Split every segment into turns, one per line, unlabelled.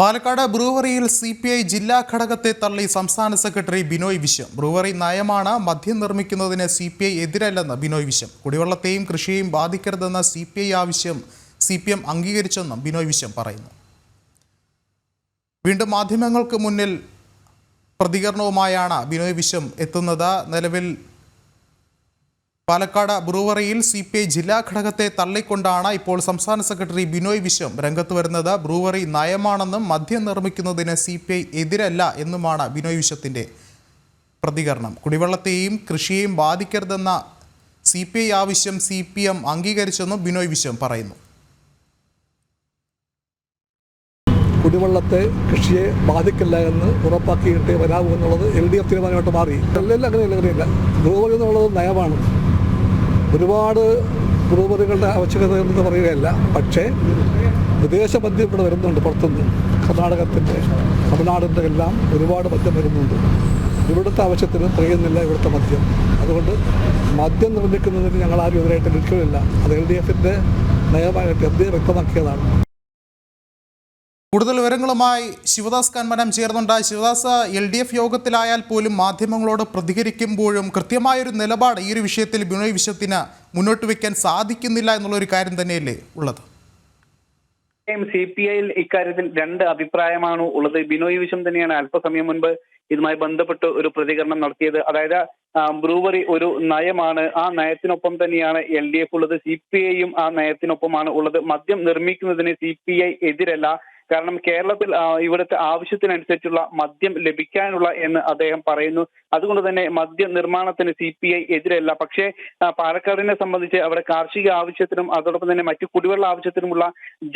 പാലക്കാട് ബ്രൂവറിയിൽ C P I ജില്ലാ ഘടകത്തെ തള്ളി സംസ്ഥാന സെക്രട്ടറി ബിനോയ് വിശ്വം. ബ്രൂവറി നയമാണ് മദ്യം നിർമ്മിക്കുന്നതിന് സി പി ഐ എതിരല്ലെന്ന് ബിനോയ് വിശ്വം. കുടിവെള്ളത്തെയും കൃഷിയെയും ബാധിക്കരുതെന്ന സി പി ഐ ആവശ്യം സി പി എം അംഗീകരിച്ചെന്നും ബിനോയ് വിശ്വം പറയുന്നു. വീണ്ടും മാധ്യമങ്ങൾക്ക് മുന്നിൽ പ്രതികരണവുമായാണ് ബിനോയ് വിശ്വം എത്തുന്നത്. നിലവിൽ പാലക്കാട് ബ്രൂവറിയിൽ സി പി ഐ ജില്ലാ ഘടകത്തെ തള്ളിക്കൊണ്ടാണ് ഇപ്പോൾ സംസ്ഥാന സെക്രട്ടറി ബിനോയ് വിശ്വം രംഗത്ത് വരുന്നത്. ബ്രൂവറി നയമാണെന്നും മദ്യം നിർമ്മിക്കുന്നതിന് സി പി ഐ എതിരല്ല എന്നുമാണ് ബിനോയ് വിശ്വത്തിന്റെ പ്രതികരണം. കുടിവെള്ളത്തെയും കൃഷിയെയും ബാധിക്കരുതെന്ന സി പി ഐ ആവശ്യം സി പി എം അംഗീകരിച്ചെന്നും ബിനോയ് വിശ്വം പറയുന്നു.
കുടിവെള്ളത്തെ കൃഷിയെ ബാധിക്കില്ല എന്ന് ഉറപ്പാക്കിയിട്ട് വരാവൂ എന്നുള്ളത് എൽ ഡി എഫ് തീരുമാനമായിട്ട് മാറി. അല്ലെങ്കിൽ അങ്ങനെയല്ല അങ്ങനെയല്ല. ബ്രൂവറി എന്നുള്ളത് നയമാണ്. ഒരുപാട് പുരോഗതികളുടെ ആവശ്യകത എന്ന് പറയുകയല്ല പക്ഷേ വിദേശ മദ്യം ഇവിടെ വരുന്നുണ്ട് പുറത്തുനിന്ന്. കർണാടകത്തിന്റെ തമിഴ്നാടിന്റെ എല്ലാം ഒരുപാട് മദ്യം വരുന്നുണ്ട്. ഇവിടുത്തെ ആവശ്യത്തിന് തികയുന്നില്ല ഇവിടുത്തെ മദ്യം. അതുകൊണ്ട് മദ്യം നിർമ്മിക്കുന്നതിന് ഞങ്ങൾ ആരും എതിരായിട്ട് നിൽക്കുന്നില്ല അത് എൽ ഡി എഫിന്റെ നയമായിട്ട് എന്തേ വ്യക്തമാക്കിയതാണ്.
കൂടുതൽ വിവരങ്ങളുമായി ശിവദാസ് കന്മനം ചേർന്നുണ്ട്. ശിവദാസ് എൽ ഡി എഫ് യോഗത്തിലായാൽ പോലും മാധ്യമങ്ങളോട് പ്രതികരിക്കുമ്പോഴും കൃത്യമായൊരു നിലപാട് ഈ ഒരു വിഷയത്തിൽ ബിനോയ് വിശ്വത്തിന് മുന്നോട്ട് വയ്ക്കാൻ സാധിക്കുന്നില്ല എന്നുള്ള ഒരു കാര്യം തന്നെയല്ലേ ഉള്ളത്?
സി പി ഐയിൽ ഇക്കാര്യത്തിൽ രണ്ട് അഭിപ്രായമാണ് ഉള്ളത്. ബിനോയ് വിശ്വം തന്നെയാണ് അല്പസമയം മുൻപ് ഇതുമായി ബന്ധപ്പെട്ട് ഒരു പ്രതികരണം നടത്തിയത്. അതായത് ബ്രൂവറി ഒരു നയമാണ്. ആ നയത്തിനൊപ്പം തന്നെയാണ് എൽ ഡി എഫ് ഉള്ളത്. സി പി ഐയും ആ നയത്തിനൊപ്പമാണ് ഉള്ളത്. മദ്യം നിർമ്മിക്കുന്നതിന് സി പി ഐ എതിരല്ല. കാരണം കേരളത്തിൽ ഇവിടുത്തെ ആവശ്യത്തിനനുസരിച്ചുള്ള മദ്യം ലഭിക്കാനുള്ള എന്ന് അദ്ദേഹം പറയുന്നു. അതുകൊണ്ട് തന്നെ മദ്യ നിർമ്മാണത്തിന് സി പി ഐ എതിരല്ല. പക്ഷേ പാലക്കാടിനെ സംബന്ധിച്ച് അവിടെ കാർഷിക ആവശ്യത്തിനും അതോടൊപ്പം തന്നെ മറ്റു കുടിവെള്ള ആവശ്യത്തിനുമുള്ള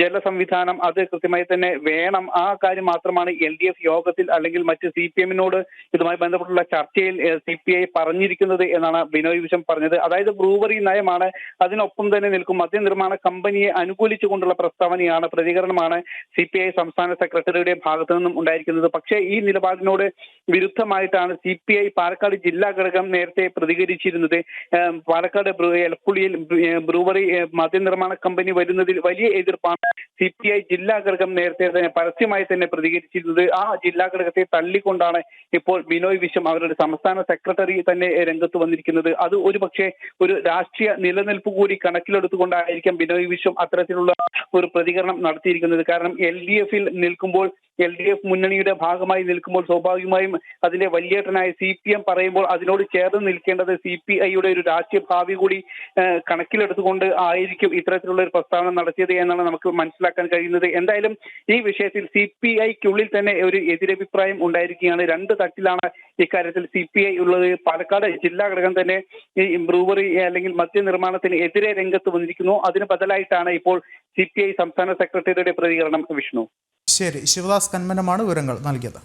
ജല സംവിധാനം അത് കൃത്യമായി തന്നെ വേണം. ആ കാര്യം മാത്രമാണ് എൽ ഡി എഫ് യോഗത്തിൽ അല്ലെങ്കിൽ മറ്റ് സി പി എമ്മിനോട് ഇതുമായി ബന്ധപ്പെട്ടുള്ള ചർച്ചയിൽ സി പി ഐ പറഞ്ഞിരിക്കുന്നത് എന്നാണ് ബിനോയ് വിശ്വം പറഞ്ഞത്. അതായത് ബ്രൂവറി നയമാണ്. അതിനൊപ്പം തന്നെ നിൽക്കും മദ്യനിർമ്മാണ കമ്പനിയെ അനുകൂലിച്ചുകൊണ്ടുള്ള പ്രസ്താവനയാണ് പ്രതികരണമാണ് സി പി ഐ സംസ്ഥാന സെക്രട്ടറിയുടെ ഭാഗത്തു നിന്നും ഉണ്ടായിരിക്കുന്നത്. പക്ഷേ ഈ നിലപാടിനോട് വിരുദ്ധമായിട്ടാണ് സി പി ഐ പാലക്കാട് ജില്ലാ ഘടകം നേരത്തെ പ്രതികരിച്ചിരുന്നത്. പാലക്കാട് എലപ്പുള്ളിയിൽ ബ്രൂവറി മദ്യനിർമ്മാണ കമ്പനി വരുന്നതിൽ വലിയ എതിർപ്പാണ് സി പി ഐ ജില്ലാ ഘടകം നേരത്തെ തന്നെ പരസ്യമായി തന്നെ പ്രതികരിച്ചിരുന്നത്. ആ ജില്ലാ ഘടകത്തെ തള്ളിക്കൊണ്ടാണ് ഇപ്പോൾ ബിനോയ് വിശ്വം അവരുടെ സംസ്ഥാന സെക്രട്ടറി തന്നെ രംഗത്ത് വന്നിരിക്കുന്നത്. അത് ഒരു പക്ഷേ ഒരു രാഷ്ട്രീയ നിലനിൽപ്പ് കൂടി കണക്കിലെടുത്തുകൊണ്ടായിരിക്കാം ബിനോയ് വിശ്വം അത്തരത്തിലുള്ള ഒരു പ്രതികരണം നടത്തിയിരിക്കുന്നത്. കാരണം എൽ ഡി എഫിൽ നിൽക്കുമ്പോൾ എൽ ഡി എഫ് മുന്നണിയുടെ ഭാഗമായി നിൽക്കുമ്പോൾ സ്വാഭാവികമായും അതിന്റെ വലിയേട്ടനായ സി പി എം പറയുമ്പോൾ അതിനോട് ചേർന്ന് നിൽക്കേണ്ടത് സി പി ഐയുടെ ഒരു രാഷ്ട്രീയ ഭാവി കൂടി കണക്കിലെടുത്തുകൊണ്ട് ആയിരിക്കും ഇത്തരത്തിലുള്ള ഒരു പ്രസ്താവന നടത്തിയത് എന്നാണ് നമുക്ക് മനസ്സിലാക്കാൻ കഴിയുന്നത്. എന്തായാലും ഈ വിഷയത്തിൽ സി പി ഐക്കുള്ളിൽ തന്നെ ഒരു എതിരഭിപ്രായം ഉണ്ടായിരിക്കുകയാണ്. രണ്ട് തട്ടിലാണ് ഇക്കാര്യത്തിൽ സി പി ഐ ഉള്ളത്. പാലക്കാട് ജില്ലാ ഘടകം തന്നെ ഈ ബ്രൂവറി അല്ലെങ്കിൽ മദ്യനിർമ്മാണത്തിന് എതിരെ രംഗത്ത് വന്നിരിക്കുന്നു. അതിന് ബദലായിട്ടാണ് ഇപ്പോൾ സി പി ഐ സംസ്ഥാന സെക്രട്ടറിയുടെ പ്രതികരണം വിഷ്ണു.
ശരി ശിവദാസ് കന്മനമാണ് വിവരങ്ങൾ നൽകിയത്.